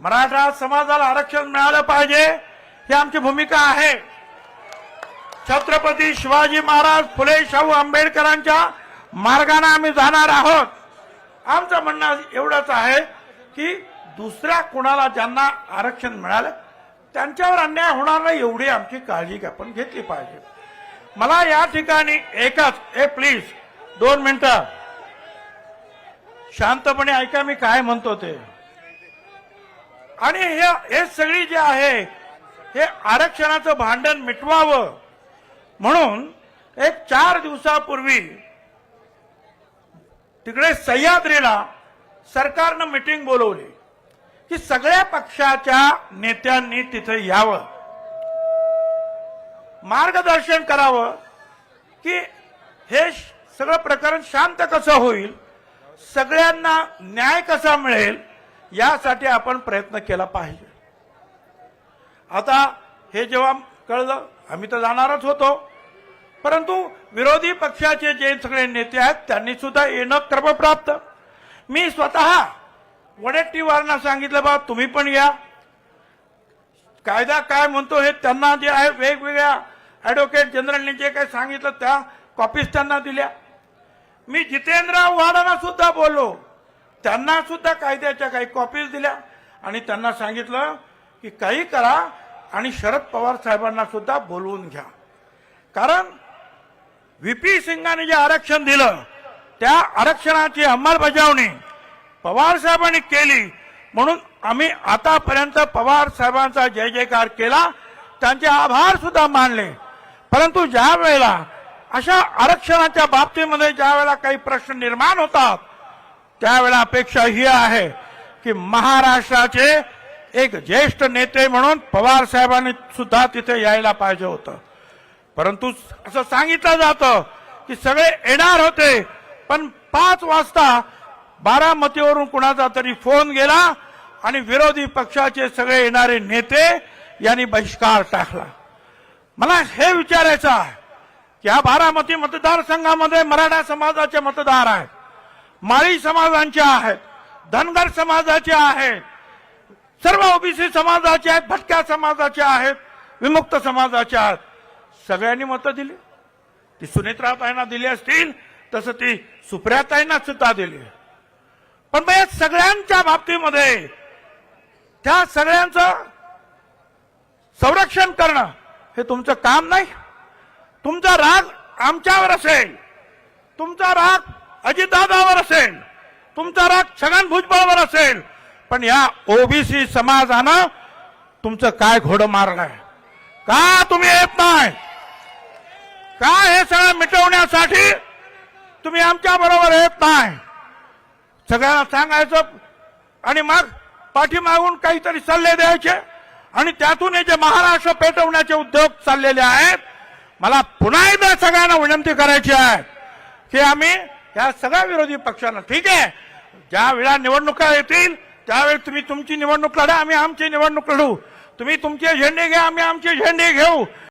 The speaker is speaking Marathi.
मराठा समाजाला आरक्षण मिळालं पाहिजे ही आमची भूमिका आहे. छत्रपती शिवाजी महाराज फुले शाहू आंबेडकरांच्या मार्गाने आम्ही जाणार आहोत. आमचं म्हणणं एवढंच आहे की दुसऱ्या कुणाला ज्यांना आरक्षण मिळालं त्यांच्यावर अन्याय होणार नाही एवढी आमची काळजी आपण घेतली पाहिजे. मला या ठिकाणी एकच ए प्लीज दोन मिनिटं. शांतपणे ऐका मी काय म्हणतो ते. आणि हे हे सगळी जे आहे हे आरक्षणाचं भांडण मिटवावं म्हणून एक चार दिवसापूर्वी तिकडे सह्याद्रीला सरकारनं मिटिंग बोलवली की सगळ्या पक्षाच्या नेत्यांनी तिथे यावं. मार्गदर्शन करावं की हे सगळं प्रकरण शांत कसं होईल सगळ्यांना न्याय कसा मिळेल यासाठी आपण प्रयत्न केला पाहिजे. आता हे जेव्हा कळलं आम्ही तर जाणारच होतो. परंतु विरोधी पक्षाचे जे सगळे नेते आहेत त्यांनी सुद्धा येणं क्रमप्राप्त. मी स्वतः वडेट्टीवारांना सांगितलं बा तुम्ही पण या. कायदा काय म्हणतो हे त्यांना जे आहे वेगवेगळ्या ॲडव्होकेट जनरलने जे काही सांगितलं त्या कॉपीज त्यांना दिल्या. मी जितेंद्र आव्हाडांना सुद्धा बोललो. त्यांना सुद्धा कायद्याच्या काही कॉपीज दिल्या. आणि त्यांना सांगितलं की काही करा आणि शरद पवार साहेबांना सुद्धा बोलवून घ्या. कारण व्हीपी सिंगाने जे आरक्षण दिलं त्या आरक्षणाची अंमलबजावणी पवार साहेबांनी केली. म्हणून आम्ही आतापर्यंत पवार साहेबांचा जय जयकार केला. त्यांचे आभार सुद्धा मानले. परंतु ज्या वेळेला अशा आरक्षणाच्या बाबतीमध्ये ज्या वेळेला काही प्रश्न निर्माण होतात त्यावेळेला अपेक्षा ही आहे की महाराष्ट्राचे एक ज्येष्ठ नेते म्हणून पवार साहेबांनी सुद्धा तिथे यायला पाहिजे होतं. परंतु असं सांगितलं जातं की सगळे येणार होते पण पाच वाजता बारामतीवरून कुणाचा तरी फोन गेला आणि विरोधी पक्षाचे सगळे येणारे नेते यांनी बहिष्कार टाकला. मला हे विचारायचं आहे की या बारामती मतदारसंघामध्ये मराठा समाजाचे मतदार आहेत. माळी समाजांचे आहेत धनगर समाजाचे आहेत सर्व ओबीसी समाजाचे आहेत भटक्या समाजाचे आहेत विमुक्त समाजाचे आहेत. सगळ्यांनी मतं दिली. ती सुनेत्राताईंना दिली असतील तसं ती सुप्रियाताईंना सुद्धा दिली. पण मग या सगळ्यांच्या बाबतीमध्ये त्या सगळ्यांचं संरक्षण करणं हे तुमचं काम नाही. तुमचा राग आमच्यावर असेल. तुमचा राग अजितदादावर असेल तुमचा राग छगन भुजबळवर असेल पण या ओबीसी समाजानं तुमचं काय घोडं मारलंय? का तुम्ही येत नाही? का हे सगळं मिटवण्यासाठी तुम्ही आमच्या बरोबर येत नाही? सगळ्यांना सांगायचं आणि मग पाठीमागून काहीतरी सल्ले द्यायचे आणि त्यातून हे जे महाराष्ट्र पेटवण्याचे उद्योग चाललेले आहेत मला पुन्हा एकदा सगळ्यांना विनंती करायची आहे की आम्ही या सगळ्या विरोधी पक्षांना. ठीक आहे? ज्या वेळा निवडणुका येतील त्यावेळी तुम्ही तुमची निवडणूक लढा आम्ही आमची निवडणूक लढू. तुम्ही तुमचे झेंडे घ्या आम्ही आमचे झेंडे घेऊ.